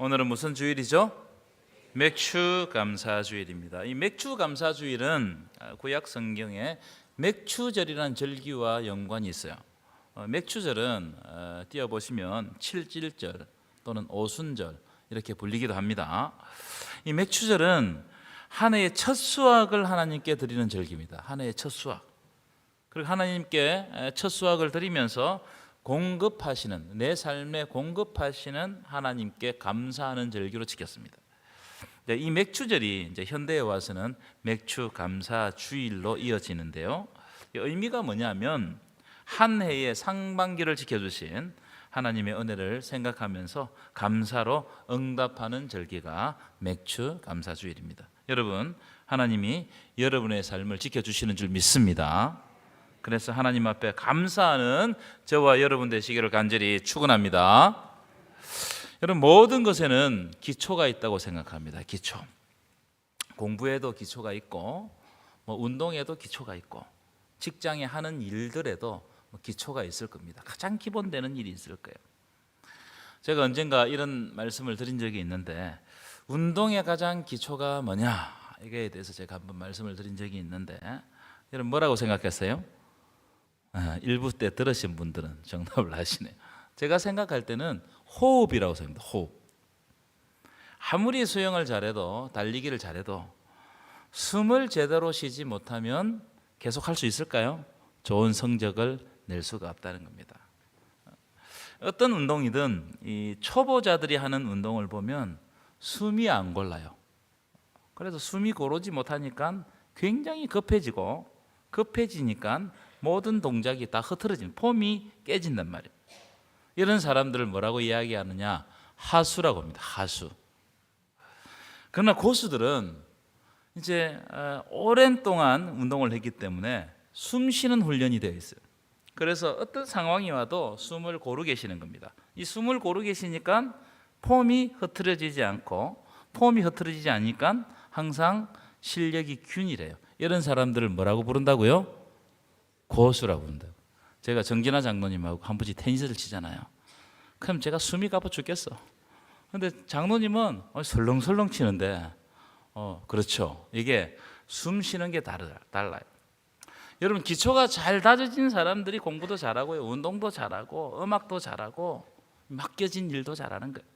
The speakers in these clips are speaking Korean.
오늘은 무슨 주일이죠? 맥주 감사 주일입니다. 이 맥주 감사 주일은 아, 구약 성경에 맥주절이라는 절기와 연관이 있어요. 어, 맥주절은 어, 띄어 보시면 칠질절 또는 오순절 이렇게 불리기도 합니다. 이 맥주절은 한 해의 첫 수확을 하나님께 드리는 절기입니다. 한 해의 첫 수확. 그리고 하나님께 에, 첫 수확을 드리면서 공급하시는 내 삶에 공급하시는 하나님께 감사하는 절기로 지켰습니다. 네, 이 맥주절이 이제 현대에 와서는 맥주 감사 주일로 이어지는데요. 이 의미가 뭐냐면 한 해의 상반기를 지켜주신 하나님의 은혜를 생각하면서 감사로 응답하는 절기가 맥주 감사 주일입니다. 여러분, 하나님이 여러분의 삶을 지켜주시는 줄 믿습니다. 그래서 하나님 앞에 감사하는 저와 여러분 되시기를 간절히 축원합니다. 여러분 모든 것에는 기초가 있다고 생각합니다. 기초. 공부에도 기초가 있고 뭐 운동에도 기초가 있고 직장에 하는 일들에도 뭐 기초가 있을 겁니다. 가장 기본되는 일이 있을 거예요. 제가 언젠가 이런 말씀을 드린 적이 있는데 운동의 가장 기초가 뭐냐 이거에 대해서 제가 한번 말씀을 드린 적이 있는데 여러분 뭐라고 생각했어요? 아, 일부 때 들으신 분들은 정답을 아시네요. 제가 생각할 때는 호흡이라고 생각합니다. 호흡. 아무리 수영을 잘해도 달리기를 잘해도 숨을 제대로 쉬지 못하면 계속 할 수 있을까요? 좋은 성적을 낼 수가 없다는 겁니다. 어떤 운동이든 이 초보자들이 하는 운동을 보면 숨이 안 골라요. 그래서 숨이 고르지 못하니까 굉장히 급해지고 급해지니까 모든 동작이 다 흐트러진 폼이 깨진단 말이에요. 이런 사람들을 뭐라고 이야기하느냐? 하수라고 합니다. 하수. 그러나 고수들은 이제 어, 오랜 동안 운동을 했기 때문에 숨 쉬는 훈련이 되어 있어요. 그래서 어떤 상황이 와도 숨을 고르 계시는 겁니다. 이 숨을 고르 계시니까 폼이 흐트러지지 않고 폼이 흐트러지지 않으니까 항상 실력이 균일해요. 이런 사람들을 뭐라고 부른다고요? 고수라고 부른다고. 제가 정진아 장로님하고 한 번씩 테니스를 치잖아요. 그럼 제가 숨이 가빠 죽겠어. 근데 장로님은 어, 설렁설렁 치는데, 어, 그렇죠. 이게 숨 쉬는 게 다르, 달라요. 여러분, 기초가 잘 다져진 사람들이 공부도 잘하고요. 운동도 잘하고, 음악도 잘하고, 맡겨진 일도 잘하는 거예요.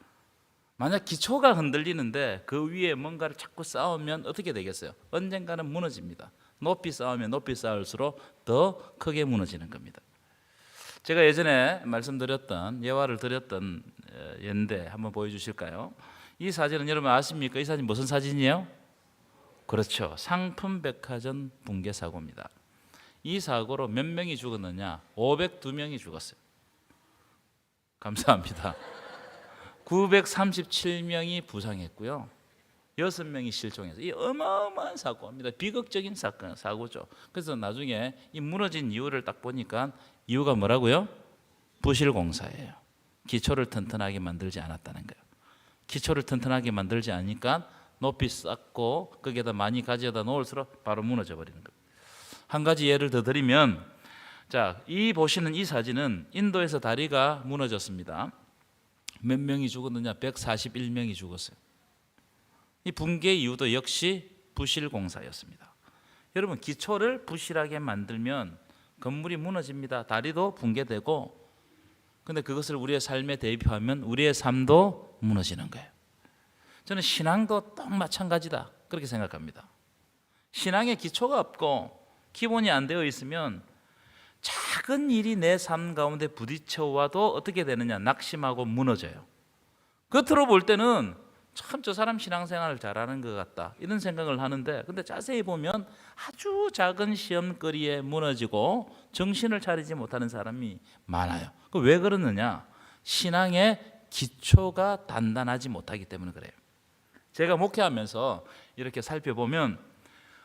만약 기초가 흔들리는데 그 위에 뭔가를 자꾸 쌓으면 어떻게 되겠어요? 언젠가는 무너집니다. 높이 쌓으면 높이 쌓을수록 더 크게 무너지는 겁니다. 제가 예전에 말씀드렸던 예화를 드렸던 예인데 한번 보여주실까요? 이 사진은 여러분 아십니까? 이 사진 무슨 사진이에요? 그렇죠. 상품백화점 붕괴 사고입니다. 이 사고로 몇 명이 죽었느냐? 502명이 죽었어요. 감사합니다. 937명이 부상했고요. 6명이 실종해서 이 어마어마한 사고입니다. 비극적인 사건 사고죠. 그래서 나중에 이 무너진 이유를 딱 보니까 이유가 뭐라고요? 부실 공사예요. 기초를 튼튼하게 만들지 않았다는 거예요. 기초를 튼튼하게 만들지 않으니까 높이 쌓고 거기에다 많이 가져다 놓을수록 바로 무너져 버리는 거예요. 한 가지 예를 더 드리면 자, 이 보시는 이 사진은 인도에서 다리가 무너졌습니다. 몇 명이 죽었느냐? 141명이 죽었어요. 이 붕괴 이유도 역시 부실 공사였습니다. 여러분 기초를 부실하게 만들면 건물이 무너집니다. 다리도 붕괴되고 근데 그것을 우리의 삶에 대입하면 우리의 삶도 무너지는 거예요. 저는 신앙도 똑 마찬가지다. 그렇게 생각합니다. 신앙에 기초가 없고 기본이 안 되어 있으면 작은 일이 내 삶 가운데 부딪혀 와도 어떻게 되느냐? 낙심하고 무너져요. 겉으로 볼 때는 참 저 사람 신앙생활을 잘하는 것 같다 이런 생각을 하는데 근데 자세히 보면 아주 작은 시험거리에 무너지고 정신을 차리지 못하는 사람이 많아요. 그왜 그러느냐? 신앙의 기초가 단단하지 못하기 때문에 그래요. 제가 목회하면서 이렇게 살펴보면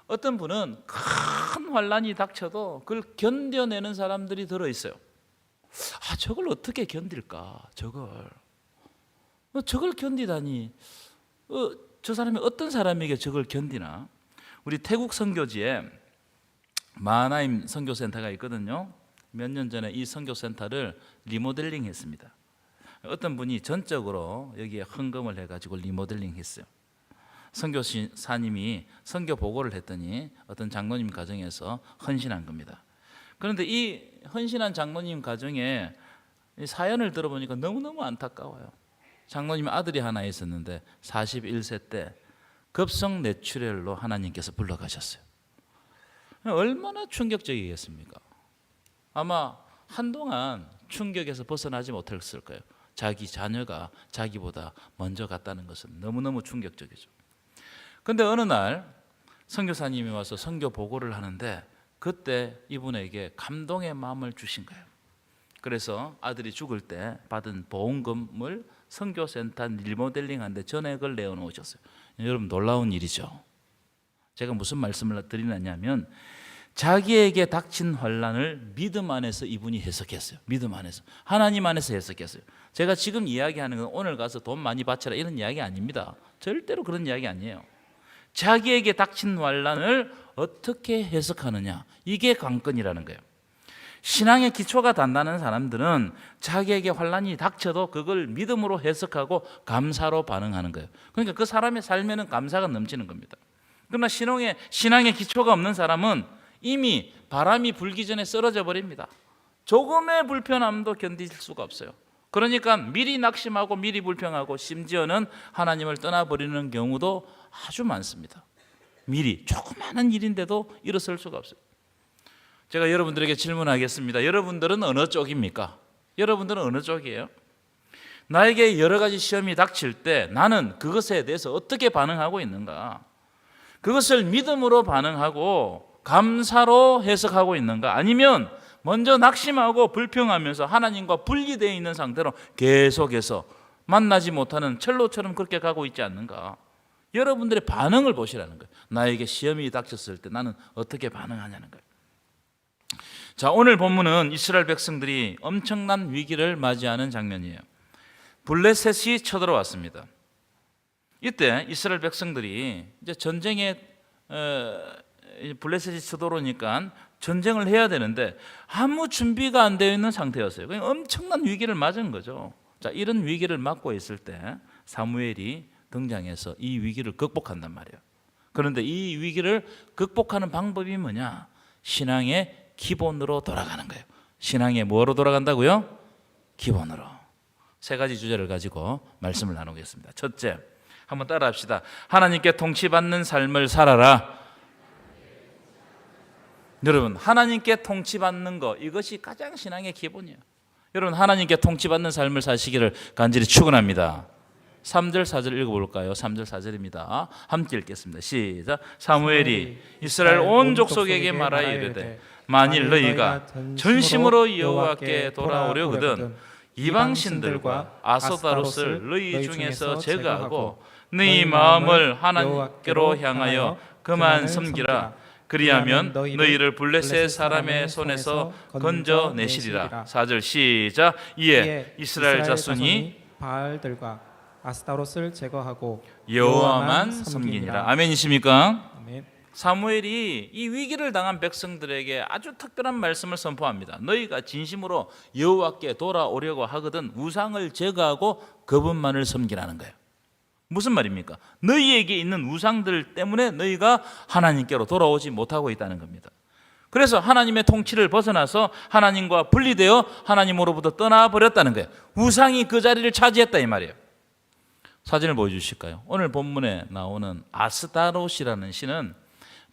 어떤 분은 큰 환란이 닥쳐도 그걸 견뎌내는 사람들이 들어 있어요. 아 저걸 어떻게 견딜까? 저걸 어, 저걸 견디다니 어, 저 사람이 어떤 사람에게 저걸 견디나? 우리 태국 선교지에 마하나임 선교센터가 있거든요. 몇 년 전에 이 선교센터를 리모델링 했습니다. 어떤 분이 전적으로 여기에 헌금을 해가지고 리모델링 했어요. 선교사님이 선교 보고를 했더니 어떤 장로님 가정에서 헌신한 겁니다. 그런데 이 헌신한 장로님 가정에 이 사연을 들어보니까 너무너무 안타까워요. 장로님 아들이 하나 있었는데 41세 때 급성 뇌출혈로 하나님께서 불러가셨어요. 얼마나 충격적이겠습니까? 아마 한동안 충격에서 벗어나지 못했을 거예요. 자기 자녀가 자기보다 먼저 갔다는 것은 너무너무 충격적이죠. 근데 어느 날 선교사님이 와서 선교 보고를 하는데 그때 이분에게 감동의 마음을 주신 거예요. 그래서 아들이 죽을 때 받은 보험금을 선교센터 리모델링 하는데 전액을 내어놓으셨어요. 여러분 놀라운 일이죠. 제가 무슨 말씀을 드리느냐면 자기에게 닥친 환란을 믿음 안에서 이분이 해석했어요. 믿음 안에서 하나님 안에서 해석했어요. 제가 지금 이야기하는 건 오늘 가서 돈 많이 바쳐라 이런 이야기 아닙니다. 절대로 그런 이야기 아니에요. 자기에게 닥친 환란을 어떻게 해석하느냐 이게 관건이라는 거예요. 신앙의 기초가 단단한 사람들은 자기에게 환란이 닥쳐도 그걸 믿음으로 해석하고 감사로 반응하는 거예요. 그러니까 그 사람의 삶에는 감사가 넘치는 겁니다. 그러나 신앙의 신앙의 기초가 없는 사람은 이미 바람이 불기 전에 쓰러져 버립니다. 조금의 불편함도 견딜 수가 없어요. 그러니까 미리 낙심하고 미리 불평하고 심지어는 하나님을 떠나버리는 경우도 아주 많습니다. 미리 조그마한 일인데도 일어설 수가 없어요. 제가 여러분들에게 질문하겠습니다. 여러분들은 어느 쪽입니까? 여러분들은 어느 쪽이에요? 나에게 여러 가지 시험이 닥칠 때 나는 그것에 대해서 어떻게 반응하고 있는가? 그것을 믿음으로 반응하고 감사로 해석하고 있는가? 아니면 먼저 낙심하고 불평하면서 하나님과 분리되어 있는 상태로 계속해서 만나지 못하는 철로처럼 그렇게 가고 있지 않는가? 여러분들의 반응을 보시라는 거예요. 나에게 시험이 닥쳤을 때 나는 어떻게 반응하냐는 거예요. 자, 오늘 본문은 이스라엘 백성들이 엄청난 위기를 맞이하는 장면이에요. 블레셋이 쳐들어왔습니다. 이때 이스라엘 백성들이 이제 전쟁에 어, 블레셋이 쳐들어오니까 전쟁을 해야 되는데 아무 준비가 안 되어 있는 상태였어요. 그냥 엄청난 위기를 맞은 거죠. 자, 이런 위기를 맞고 있을 때 사무엘이 등장해서 이 위기를 극복한단 말이에요. 그런데 이 위기를 극복하는 방법이 뭐냐? 신앙의 기본으로 돌아가는 거예요. 신앙의 뭐로 돌아간다고요? 기본으로. 세 가지 주제를 가지고 말씀을 나누겠습니다. 첫째, 한번 따라 합시다. 하나님께 통치받는 삶을 살아라. 여러분, 하나님께 통치받는 거 이것이 가장 신앙의 기본이에요. 여러분, 하나님께 통치받는 삶을 사시기를 간절히 축원합니다. 3절 4절 읽어볼까요? 3절 4절입니다. 함께 읽겠습니다. 시작. 사무엘이 이스라엘 온 족속에게 말하여 이르되 만일 너희가 전심으로 여호와께 돌아오려거든 이방 신들과 아소다롯을 너희 중에서 제거하고 너희 마음을 하나님께로 향하여 그만 섬기라. 그리하면 너희를 블레셋 사람의 손에서 건져 내시리라. 4절 시작. 이에 이스라엘 자손이 바알들과 아스타롯을 제거하고 여호와만 섬기니라. 아멘이십니까? 사무엘이 이 위기를 당한 백성들에게 아주 특별한 말씀을 선포합니다. 너희가 진심으로 여호와께 돌아오려고 하거든 우상을 제거하고 그분만을 섬기라는 거예요. 무슨 말입니까? 너희에게 있는 우상들 때문에 너희가 하나님께로 돌아오지 못하고 있다는 겁니다. 그래서 하나님의 통치를 벗어나서 하나님과 분리되어 하나님으로부터 떠나버렸다는 거예요. 우상이 그 자리를 차지했다 이 말이에요. 사진을 보여주실까요? 오늘 본문에 나오는 아스타롯이라는 신은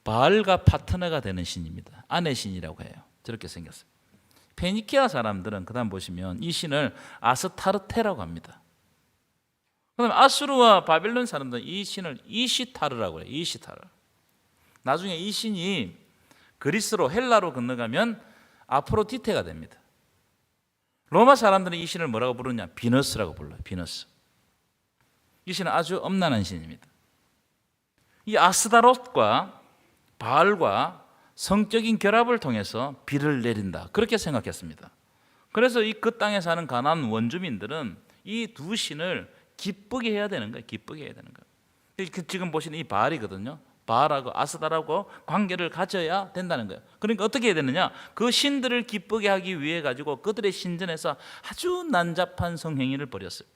바알과 파트너가 되는 신입니다. 아내 신이라고 해요. 저렇게 생겼어요. 페니키아 사람들은 그다음 보시면 이 신을 아스타르테라고 합니다. 그다음 아수르와 바벨론 사람들은 이 신을 이시타르라고 해요. 이시타르. 나중에 이 신이 그리스로 헬라로 건너가면 아프로디테가 됩니다. 로마 사람들은 이 신을 뭐라고 부르냐? 비너스라고 불러요. 비너스. 이 신은 아주 엄난한 신입니다. 이 아스다롯과 바알과 성적인 결합을 통해서 비를 내린다. 그렇게 생각했습니다. 그래서 이 그 땅에 사는 가난한 원주민들은 이 두 신을 기쁘게 해야 되는 거예요. 기쁘게 해야 되는 거예요. 그 지금 보시는 이 바알이거든요. 바알하고 아스다라고 관계를 가져야 된다는 거예요. 그러니까 어떻게 해야 되느냐? 그 신들을 기쁘게 하기 위해 가지고 그들의 신전에서 아주 난잡한 성행위를 벌였어요.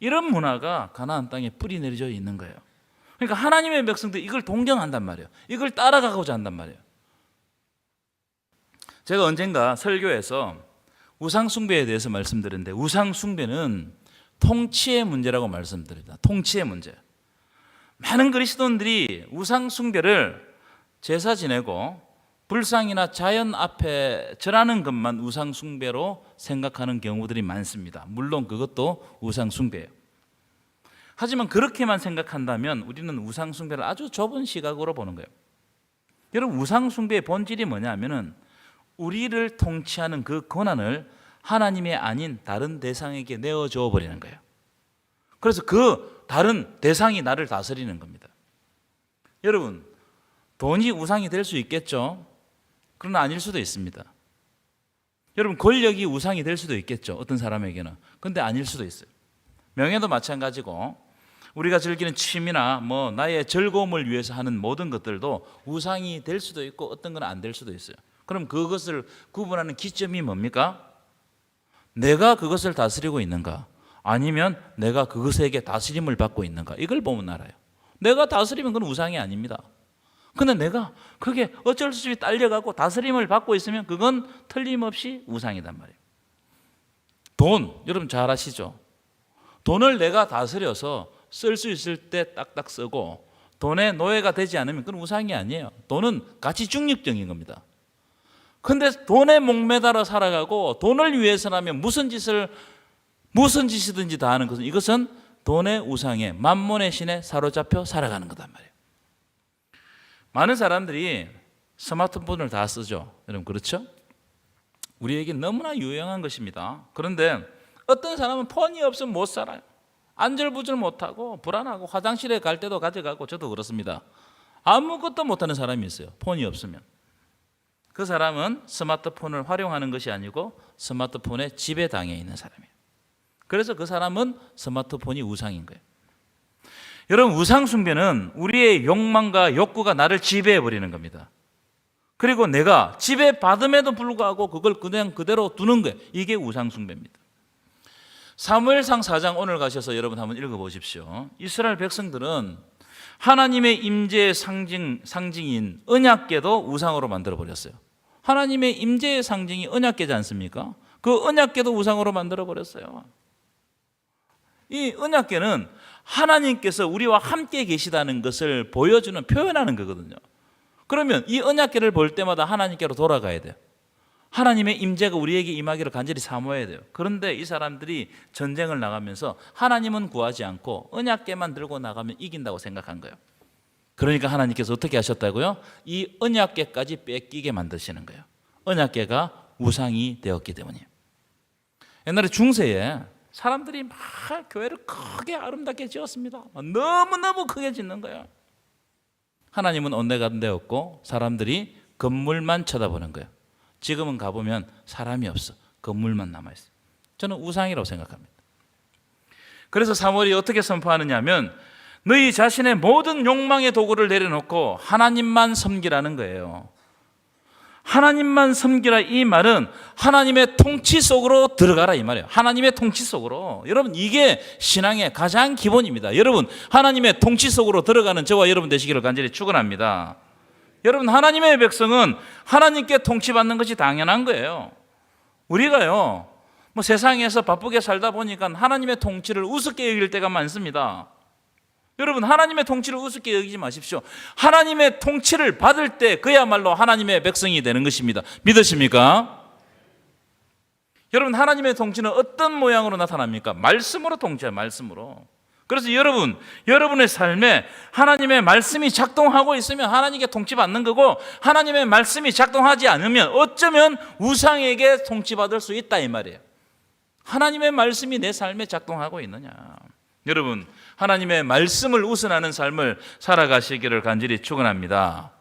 이런 문화가 가나안 땅에 뿌리 내려져 있는 거예요. 그러니까 하나님의 백성들 이걸 동경한단 말이에요. 이걸 따라가고자 한단 말이에요. 제가 언젠가 설교에서 우상 숭배에 대해서 말씀드렸는데 우상 숭배는 통치의 문제라고 말씀드립니다. 통치의 문제. 많은 그리스도인들이 우상 숭배를 제사 지내고 불상이나 자연 앞에 절하는 것만 우상 숭배로 생각하는 경우들이 많습니다. 물론 그것도 우상 숭배예요. 하지만 그렇게만 생각한다면 우리는 우상 숭배를 아주 좁은 시각으로 보는 거예요. 여러분 우상 숭배의 본질이 뭐냐면은 우리를 통치하는 그 권한을 하나님의 아닌 다른 대상에게 내어줘 버리는 거예요. 그래서 그 다른 대상이 나를 다스리는 겁니다. 여러분, 돈이 우상이 될 수 있겠죠? 그러나 아닐 수도 있습니다. 여러분, 권력이 우상이 될 수도 있겠죠. 어떤 사람에게는. 근데 아닐 수도 있어요. 명예도 마찬가지고 우리가 즐기는 취미나 뭐 나의 즐거움을 위해서 하는 모든 것들도 우상이 될 수도 있고 어떤 건 안 될 수도 있어요. 그럼 그것을 구분하는 기점이 뭡니까? 내가 그것을 다스리고 있는가? 아니면 내가 그것에게 다스림을 받고 있는가? 이걸 보면 알아요. 내가 다스리면 그건 우상이 아닙니다. 근데 내가 그게 어쩔 수 없이 딸려가고 다스림을 받고 있으면 그건 틀림없이 우상이단 말이에요. 돈, 여러분 잘 아시죠? 돈을 내가 다스려서 쓸 수 있을 때 딱딱 쓰고 돈의 노예가 되지 않으면 그건 우상이 아니에요. 돈은 가치 중립적인 겁니다. 근데 돈에 목매달아 살아가고 돈을 위해서라면 무슨 짓을 무슨 짓이든지 다 하는 것은 이것은 돈의 우상에 만몬의 신에 사로잡혀 살아가는 거단 말이에요. 많은 사람들이 스마트폰을 다 쓰죠. 여러분 그렇죠? 우리에게 너무나 유용한 것입니다. 그런데 어떤 사람은 폰이 없으면 못 살아요. 안절부절 못하고 불안하고 화장실에 갈 때도 가져가고 저도 그렇습니다. 아무것도 못하는 사람이 있어요. 폰이 없으면. 그 사람은 스마트폰을 활용하는 것이 아니고 스마트폰에 지배당해 있는 사람이에요. 그래서 그 사람은 스마트폰이 우상인 거예요. 여러분 우상 숭배는 우리의 욕망과 욕구가 나를 지배해 버리는 겁니다. 그리고 내가 지배받음에도 불구하고 그걸 그냥 그대로 두는 거예요. 이게 우상 숭배입니다. 사무엘상 4장 오늘 가셔서 여러분 한번 읽어 보십시오. 이스라엘 백성들은 하나님의 임재의 상징 상징인 언약궤도 우상으로 만들어 버렸어요. 하나님의 임재의 상징이 언약궤지 않습니까? 그 언약궤도 우상으로 만들어 버렸어요. 이 언약궤는 하나님께서 우리와 함께 계시다는 것을 보여주는 표현하는 거거든요. 그러면 이 언약궤를 볼 때마다 하나님께로 돌아가야 돼요. 하나님의 임재가 우리에게 임하기를 간절히 사모해야 돼요. 그런데 이 사람들이 전쟁을 나가면서 하나님은 구하지 않고 언약궤만 들고 나가면 이긴다고 생각한 거예요. 그러니까 하나님께서 어떻게 하셨다고요? 이 언약궤까지 뺏기게 만드시는 거예요. 언약궤가 우상이 되었기 때문이에요. 옛날에 중세에 사람들이 막 교회를 크게 아름답게 지었습니다. 너무너무 크게 짓는 거예요. 하나님은 온데가 되었고 사람들이 건물만 쳐다보는 거예요. 지금은 가보면 사람이 없어. 건물만 남아있어요. 저는 우상이라고 생각합니다. 그래서 사무엘이 어떻게 선포하느냐 하면 너희 자신의 모든 욕망의 도구를 내려놓고 하나님만 섬기라는 거예요. 하나님만 섬기라 이 말은 하나님의 통치 속으로 들어가라 이 말이에요. 하나님의 통치 속으로. 여러분 이게 신앙의 가장 기본입니다. 여러분 하나님의 통치 속으로 들어가는 저와 여러분 되시기를 간절히 축원합니다. 여러분 하나님의 백성은 하나님께 통치받는 것이 당연한 거예요. 우리가요. 뭐 세상에서 바쁘게 살다 보니까 하나님의 통치를 우습게 여길 때가 많습니다. 여러분 하나님의 통치를 우습게 여기지 마십시오. 하나님의 통치를 받을 때 그야말로 하나님의 백성이 되는 것입니다. 믿으십니까? 여러분 하나님의 통치는 어떤 모양으로 나타납니까? 말씀으로 통치해요. 말씀으로. 그래서 여러분, 여러분의 삶에 하나님의 말씀이 작동하고 있으면 하나님께 통치받는 거고 하나님의 말씀이 작동하지 않으면 어쩌면 우상에게 통치받을 수 있다 이 말이에요. 하나님의 말씀이 내 삶에 작동하고 있느냐. 여러분, 하나님의 말씀을 우선하는 삶을 살아가시기를 간절히 축원합니다.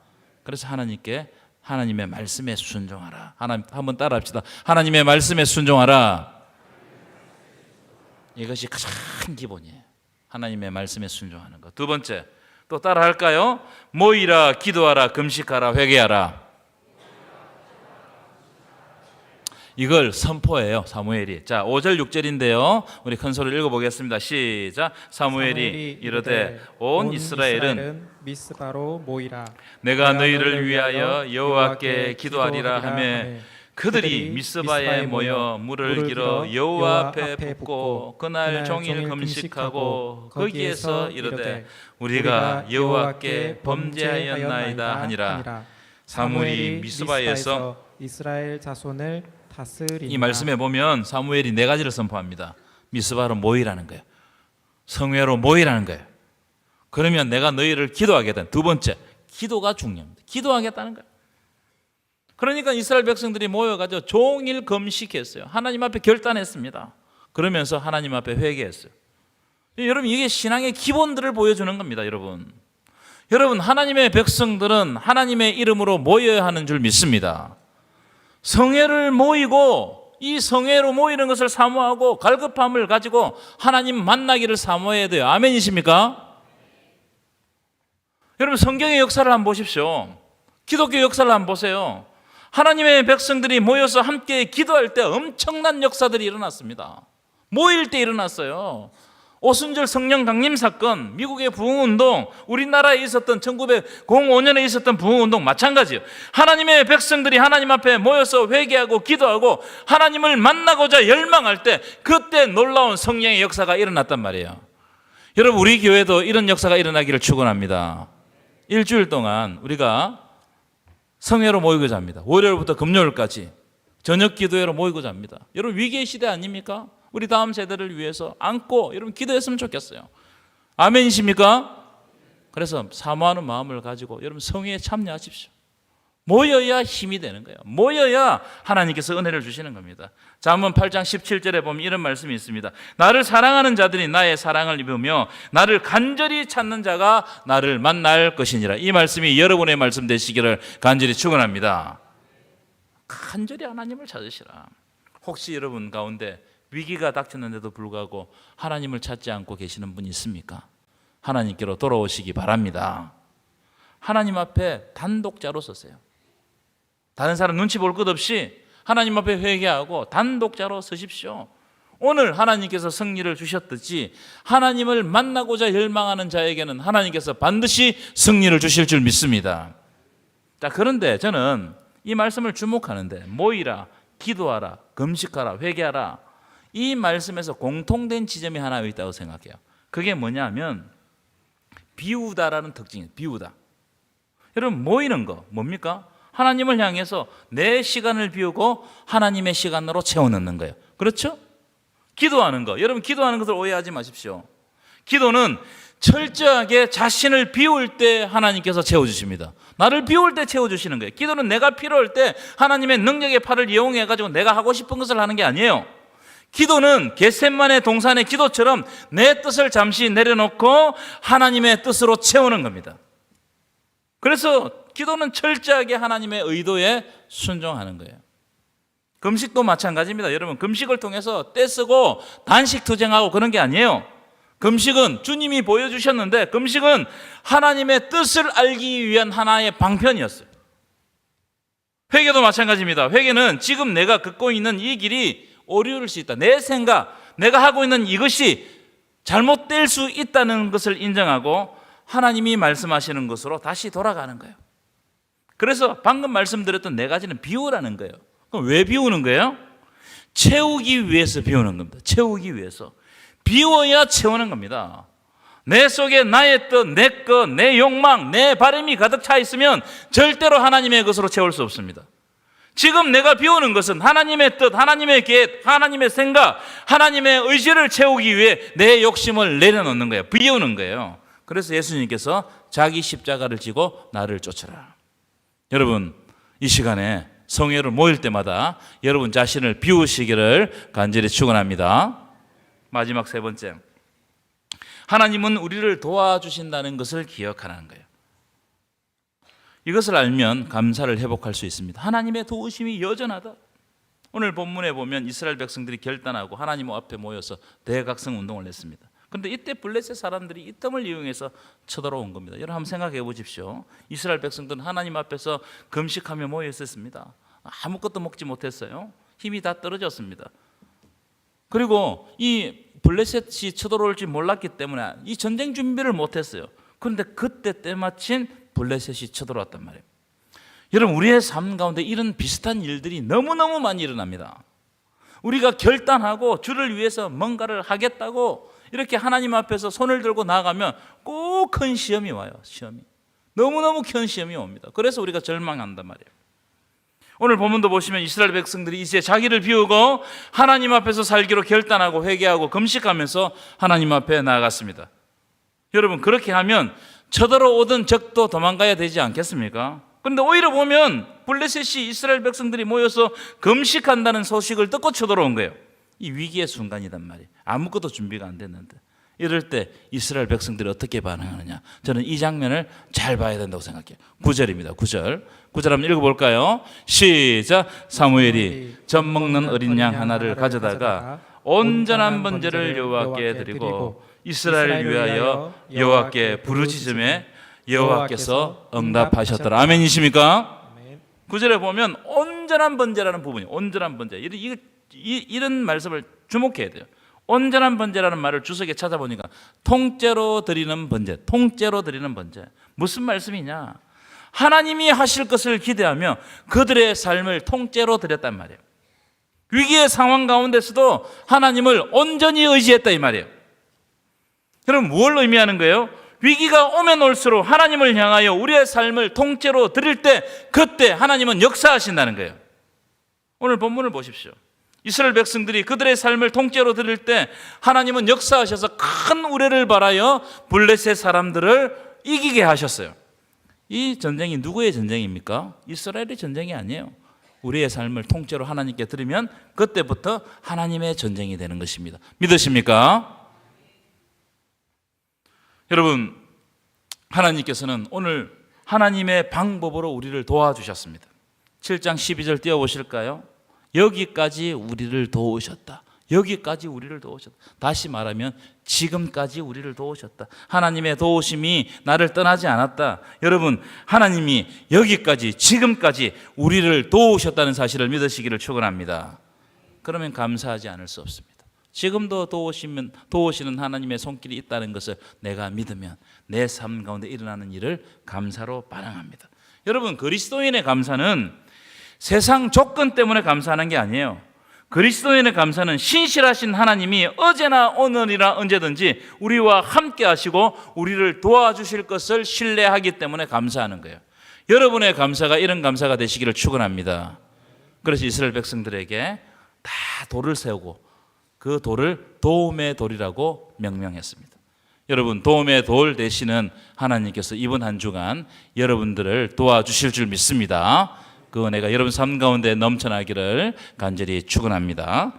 그래서 하나님께 하나님의 말씀에 순종하라. 하나님 한번 따라합시다. 하나님의 말씀에 순종하라. 이것이 가장 기본이에요. 하나님의 말씀에 순종하는 것. 두 번째, 또 따라 할까요? 모이라 기도하라 금식하라 회개하라. 이걸 선포해요. 사무엘이. 자, 5절 6절인데요. 우리 큰 소리로 읽어 보겠습니다. 시작. 사무엘이 이르되 온 이스라엘은 미스바로 모이라 내가 너희를 위하여 여호와께 기도하리라 하며 그들이 미스바에 모여 물을 길어 여호와 앞에 붓고 그날 종일 금식하고 거기에서 이르되 우리가 여호와께 범죄하였나이다 하니라 사무엘이 미스바에서 이스라엘 자손을 다스리니라 이 말씀에 보면 사무엘이 네 가지를 선포합니다. 미스바로 모이라는 거예요. 성회로 모이라는 거예요. 그러면 내가 너희를 기도하겠다. 두 번째, 기도가 중요합니다. 기도하겠다는 거예요. 그러니까 이스라엘 백성들이 모여가지고 종일 금식했어요. 하나님 앞에 결단했습니다. 그러면서 하나님 앞에 회개했어요. 여러분 이게 신앙의 기본들을 보여주는 겁니다, 여러분. 여러분 하나님의 백성들은 하나님의 이름으로 모여야 하는 줄 믿습니다. 성회를 모이고 이 성회로 모이는 것을 사모하고 갈급함을 가지고 하나님 만나기를 사모해야 돼요. 아멘이십니까? 여러분 성경의 역사를 한번 보십시오. 기독교 역사를 한번 보세요. 하나님의 백성들이 모여서 함께 기도할 때 엄청난 역사들이 일어났습니다. 모일 때 일어났어요. 오순절 성령 강림 사건, 미국의 부흥운동, 우리나라에 있었던 1905년에 있었던 부흥운동 마찬가지예요. 하나님의 백성들이 하나님 앞에 모여서 회개하고 기도하고 하나님을 만나고자 열망할 때 그때 놀라운 성령의 역사가 일어났단 말이에요. 여러분 우리 교회도 이런 역사가 일어나기를 축원합니다. 일주일 동안 우리가 성회로 모이고자 합니다. 월요일부터 금요일까지 저녁 기도회로 모이고자 합니다. 여러분 위기의 시대 아닙니까? 우리 다음 세대를 위해서 안고 여러분 기도했으면 좋겠어요. 아멘이십니까? 그래서 사모하는 마음을 가지고 여러분 성회에 참여하십시오. 모여야 힘이 되는 거예요. 모여야 하나님께서 은혜를 주시는 겁니다. 잠언 8장 17절에 보면 이런 말씀이 있습니다. 나를 사랑하는 자들이 나의 사랑을 입으며 나를 간절히 찾는 자가 나를 만날 것이니라. 이 말씀이 여러분의 말씀 되시기를 간절히 축원합니다. 간절히 하나님을 찾으시라. 혹시 여러분 가운데 위기가 닥쳤는데도 불구하고 하나님을 찾지 않고 계시는 분이 있습니까? 하나님께로 돌아오시기 바랍니다. 하나님 앞에 단독자로 서세요. 다른 사람 눈치 볼 것 없이 하나님 앞에 회개하고 단독자로 서십시오. 오늘 하나님께서 승리를 주셨듯이 하나님을 만나고자 열망하는 자에게는 하나님께서 반드시 승리를 주실 줄 믿습니다. 자, 그런데 저는 이 말씀을 주목하는데 모이라, 기도하라, 금식하라, 회개하라. 이 말씀에서 공통된 지점이 하나 있다고 생각해요. 그게 뭐냐면 비우다라는 특징이에요. 비우다. 여러분 모이는 거 뭡니까? 하나님을 향해서 내 시간을 비우고 하나님의 시간으로 채워 넣는 거예요. 그렇죠? 기도하는 거. 여러분 기도하는 것을 오해하지 마십시오. 기도는 철저하게 자신을 비울 때 하나님께서 채워 주십니다. 나를 비울 때 채워 주시는 거예요. 기도는 내가 필요할 때 하나님의 능력의 팔을 이용해 가지고 내가 하고 싶은 것을 하는 게 아니에요. 기도는 겟셋만의 동산의 기도처럼 내 뜻을 잠시 내려놓고 하나님의 뜻으로 채우는 겁니다. 그래서 기도는 철저하게 하나님의 의도에 순종하는 거예요. 금식도 마찬가지입니다. 여러분, 금식을 통해서 떼쓰고 단식 투쟁하고 그런 게 아니에요. 금식은 주님이 보여주셨는데, 금식은 하나님의 뜻을 알기 위한 하나의 방편이었어요. 회개도 마찬가지입니다. 회개는 지금 내가 걷고 있는 이 길이 어려울 수 있다. 내 생각, 내가 하고 있는 이것이 잘못될 수 있다는 것을 인정하고 하나님이 말씀하시는 것으로 다시 돌아가는 거예요. 그래서 방금 말씀드렸던 네 가지는 비우라는 거예요. 그럼 왜 비우는 거예요? 채우기 위해서 비우는 겁니다. 채우기 위해서. 비워야 채우는 겁니다. 내 속에 나의 뜻, 내 것, 내 욕망, 내 바람이 가득 차 있으면 절대로 하나님의 것으로 채울 수 없습니다. 지금 내가 비우는 것은 하나님의 뜻, 하나님의 계획, 하나님의 생각, 하나님의 의지를 채우기 위해 내 욕심을 내려놓는 거예요. 비우는 거예요. 그래서 예수님께서 자기 십자가를 지고 나를 쫓으라. 여러분, 이 시간에 성회를 모일 때마다 여러분 자신을 비우시기를 간절히 축원합니다. 마지막 세 번째. 하나님은 우리를 도와주신다는 것을 기억하라는 거예요. 이것을 알면 감사를 회복할 수 있습니다. 하나님의 도우심이 여전하다. 오늘 본문에 보면 이스라엘 백성들이 결단하고 하나님 앞에 모여서 대각성 운동을 했습니다. 근데 이때 블레셋 사람들이 이 틈을 이용해서 쳐들어온 겁니다. 여러분 한번 생각해 보십시오. 이스라엘 백성들은 하나님 앞에서 금식하며 모여 있었습니다. 아무것도 먹지 못했어요. 힘이 다 떨어졌습니다. 그리고 이 블레셋이 쳐들어올지 몰랐기 때문에 이 전쟁 준비를 못했어요. 그런데 그때 때마침 블레셋이 쳐들어왔단 말이에요. 여러분 우리의 삶 가운데 이런 비슷한 일들이 너무너무 많이 일어납니다. 우리가 결단하고 주를 위해서 뭔가를 하겠다고 이렇게 하나님 앞에서 손을 들고 나가면 꼭 큰 시험이 와요. 시험이. 너무너무 큰 시험이 옵니다. 그래서 우리가 절망한단 말이에요. 오늘 본문도 보시면 이스라엘 백성들이 이제 자기를 비우고 하나님 앞에서 살기로 결단하고 회개하고 금식하면서 하나님 앞에 나아갔습니다. 여러분 그렇게 하면 쳐들어오던 적도 도망가야 되지 않겠습니까? 그런데 오히려 보면 블레셋이 이스라엘 백성들이 모여서 금식한다는 소식을 듣고 쳐들어온 거예요. 이 위기의 순간이단 말이에요. 아무것도 준비가 안 됐는데. 이럴 때 이스라엘 백성들이 어떻게 반응하느냐. 저는 이 장면을 잘 봐야 된다고 생각해요. 9절입니다. 9절. 9절 한번 읽어볼까요? 시작. 사무엘이 젖 먹는 어린 양 하나를 가져다가 온전한 번제를 여호와께 드리고 이스라엘 위하여 여호와께 부르짖음에 여호와께서 응답하셨더라. 아멘이십니까? 아멘. 9절에 보면 온전한 번제라는 부분이 온전한 번제. 이, 이, 이, 이런 말씀을 주목해야 돼요. 온전한 번제라는 말을 주석에 찾아보니까 통째로 드리는 번제, 통째로 드리는 번제. 무슨 말씀이냐? 하나님이 하실 것을 기대하며 그들의 삶을 통째로 드렸단 말이에요. 위기의 상황 가운데서도 하나님을 온전히 의지했다 이 말이에요. 여러분 뭘 의미하는 거예요? 위기가 오면 올수록 하나님을 향하여 우리의 삶을 통째로 드릴 때 그때 하나님은 역사하신다는 거예요. 오늘 본문을 보십시오. 이스라엘 백성들이 그들의 삶을 통째로 드릴 때 하나님은 역사하셔서 큰 우레를 발하여 블레셋 사람들을 이기게 하셨어요. 이 전쟁이 누구의 전쟁입니까? 이스라엘의 전쟁이 아니에요. 우리의 삶을 통째로 하나님께 드리면 그때부터 하나님의 전쟁이 되는 것입니다. 믿으십니까? 여러분, 하나님께서는 오늘 하나님의 방법으로 우리를 도와주셨습니다. 7장 12절 띄워 보실까요? 여기까지 우리를 도우셨다. 여기까지 우리를 도우셨다. 다시 말하면 지금까지 우리를 도우셨다. 하나님의 도우심이 나를 떠나지 않았다. 여러분, 하나님이 여기까지 지금까지 우리를 도우셨다는 사실을 믿으시기를 축원합니다. 그러면 감사하지 않을 수 없습니다. 지금도 도우시면 도우시는 하나님의 손길이 있다는 것을 내가 믿으면 내 삶 가운데 일어나는 일을 감사로 반응합니다. 여러분, 그리스도인의 감사는 세상 조건 때문에 감사하는 게 아니에요. 그리스도인의 감사는 신실하신 하나님이 어제나 오늘이나 언제든지 우리와 함께 하시고 우리를 도와주실 것을 신뢰하기 때문에 감사하는 거예요. 여러분의 감사가 이런 감사가 되시기를 축원합니다. 그래서 이스라엘 백성들에게 다 돌을 세우고 그 돌을 도움의 돌이라고 명명했습니다. 여러분 도움의 돌 되시는 하나님께서 이번 한 주간 여러분들을 도와주실 줄 믿습니다. 그 은혜가 여러분 삶 가운데 넘쳐나기를 간절히 축원합니다.